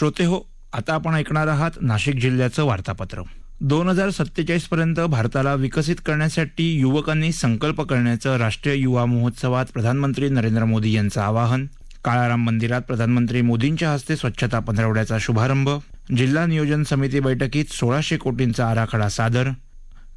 श्रोते हो आता आपण ऐकणार आहात नाशिक जिल्ह्याचं वार्तापत्र. दोन हजार सत्तेचाळीस पर्यंत भारताला विकसित करण्यासाठी युवकांनी संकल्प करण्याचं राष्ट्रीय युवा महोत्सवात प्रधानमंत्री नरेंद्र मोदी यांचं आवाहन. काळाराम मंदिरात प्रधानमंत्री मोदींच्या हस्ते स्वच्छता पंधरवड्याचा शुभारंभ. जिल्हा नियोजन समिती बैठकीत सोळाशे कोटींचा आराखडा सादर.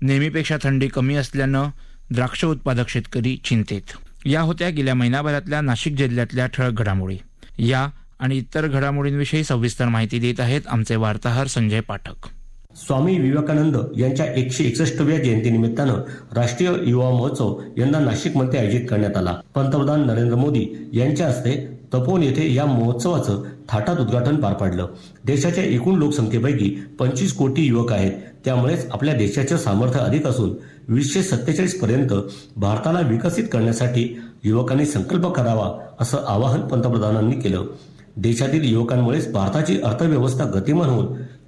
नेहमीपेक्षा थंडी कमी असल्यानं द्राक्ष उत्पादक शेतकरी चिंतेत. या होत्या गेल्या महिनाभरातल्या नाशिक जिल्ह्यातल्या ठळक घडामोडी. या आणि इतर घडामोडींविषयी सविस्तर माहिती देत आहेत आमचे वार्ताहर संजय पाठक. स्वामी विवेकानंद यांच्या एकशे एकसष्टव्या जयंतीनिमित्तानं राष्ट्रीय युवा महोत्सव यंदा नाशिकमध्ये आयोजित करण्यात आला. पंतप्रधान नरेंद्र मोदी यांच्या हस्ते तपोवन येथे या महोत्सवाचं थाटात उद्घाटन पार पाडलं. देशाच्या एकूण लोकसंख्येपैकी पंचवीस कोटी युवक आहेत. त्यामुळेच आपल्या देशाचं सामर्थ्य अधिक असून वीसशे सत्तेचाळीस पर्यंत भारताला विकसित करण्यासाठी युवकांनी संकल्प करावा असं आवाहन पंतप्रधानांनी केलं. देशातील युवकांमुळेच भारताची अर्थव्यवस्था गतिमान होऊन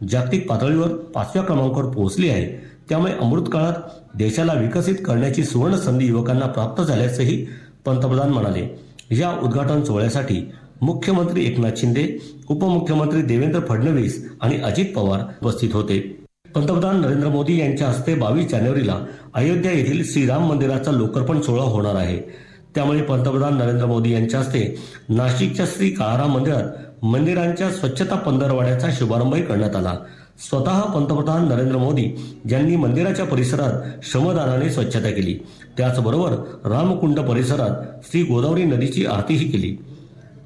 जागतिक पातळीवर पाचव्या क्रमांकावर पोहोचली आहे. त्यामुळे अमृत काळात देशाला विकसित करण्याची सुवर्ण संधी युवकांना प्राप्त झाल्याचंही पंतप्रधान म्हणाले. या उद्घाटन सोहळ्यासाठी मुख्यमंत्री एकनाथ शिंदे उपमुख्यमंत्री देवेंद्र फडणवीस आणि अजित पवार उपस्थित होते. पंतप्रधान नरेंद्र मोदी यांच्या हस्ते बावीस जानेवारीला अयोध्या येथील श्रीराम मंदिराचा लोकार्पण सोहळा होणार आहे. त्यामुळे पंतप्रधान नरेंद्र मोदी यांच्या हस्ते नाशिकच्या श्री काळाराम मंदिरात मंदिरांच्या स्वच्छता पंधरवाड्याचा शुभारंभही करण्यात आला. स्वतः पंतप्रधान नरेंद्र मोदी यांनी मंदिराच्या परिसरात श्रमदानाने स्वच्छता केली. त्याचबरोबर रामकुंड परिसरात श्री गोदावरी नदीची आरतीही केली.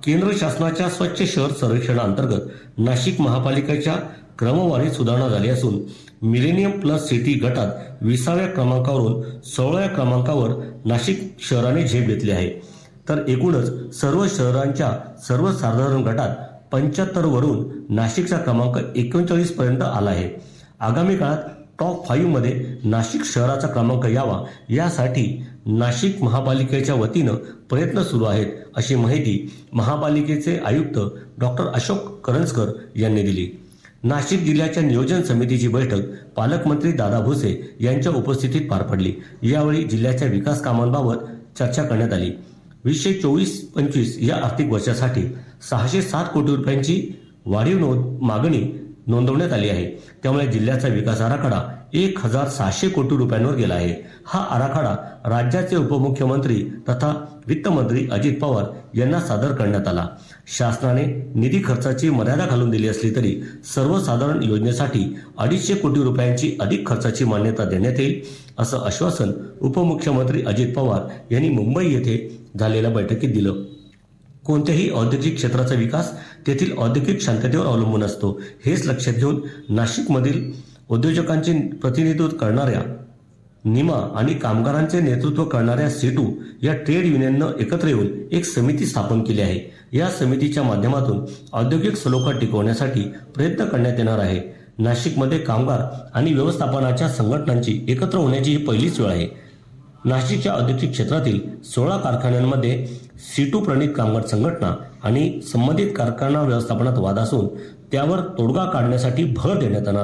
केंद्र शासनाच्या स्वच्छ शहर सर्वेक्षणाअंतर्गत नाशिक महापालिकेच्या क्रमवारीत सुधारणा झाली असून मिलेनियम प्लस सिटी गटात विसाव्या क्रमांकावरून सोळाव्या क्रमांकावर नाशिक शहराने झेप घेतली आहे. तर एकूणच सर्व शहरांच्या सर्वसाधारण गटात पंच्याहत्तर वरून नाशिकचा क्रमांक एकोणचाळीस पर्यंत आला आहे. आगामी काळात टॉप फाईव्हमध्ये नाशिक शहराचा क्रमांक यावा यासाठी नाशिक महापालिकेच्या वतीनं प्रयत्न सुरू आहेत अशी माहिती महापालिकेचे आयुक्त डॉक्टर अशोक करंजकर यांनी दिली. नाशिक जिल्ह्याच्या नियोजन समितीची बैठक पालकमंत्री दादा भुसे यांच्या उपस्थितीत पार पडली. यावेळी जिल्ह्याच्या विकास कामांबाबत चर्चा करण्यात आली. वीसशे चोवीस पंचवीस या आर्थिक वर्षासाठी सहाशे सात कोटी रुपयांची वाढीव नोंद मागणी नोंदवण्यात आली आहे. त्यामुळे जिल्ह्याचा विकास आराखडा एक हजार सहाशे कोटी रुपयांवर गेला आहे. हा आराखडा राज्याचे उपमुख्यमंत्री तथा वित्तमंत्री अजित पवार यांना सादर करण्यात आला. शासनाने निधी खर्चाची मर्यादा घालून दिली असली तरी सर्वसाधारण योजनेसाठी अडीचशे कोटी रुपयांची अधिक खर्चाची मान्यता देण्यात येईल असं आश्वासन उपमुख्यमंत्री अजित पवार यांनी मुंबई येथे झालेल्या बैठकीत दिलं. कोणत्याही औद्योगिक क्षेत्राचा विकास तेथील औद्योगिक शांततेवर अवलंबून असतो. हेच लक्षात घेऊन नाशिकमधील उद्योजकांचे प्रतिनिधित्व करणाऱ्या निमा आणि कामगारांचे नेतृत्व करणाऱ्या सेटू या ट्रेड युनियननं एकत्र येऊन एक समिती स्थापन केली आहे. या समितीच्या माध्यमातून औद्योगिक सलोखा टिकवण्यासाठी प्रयत्न करण्यात येणार आहे. नाशिकमध्ये कामगार आणि व्यवस्थापनाच्या संघटनांची एकत्र होण्याची ही पहिलीच वेळ आहे. नाशिकच्या औद्योगिक क्षेत्रातील सोळा कारखान्यांमध्ये सीटू प्रणित कामगार संघटना आणि संबंधित कारखाना व्यवस्थापनात वाद असून त्यावर तोडगा काढण्यासाठी भर देण्यात येणार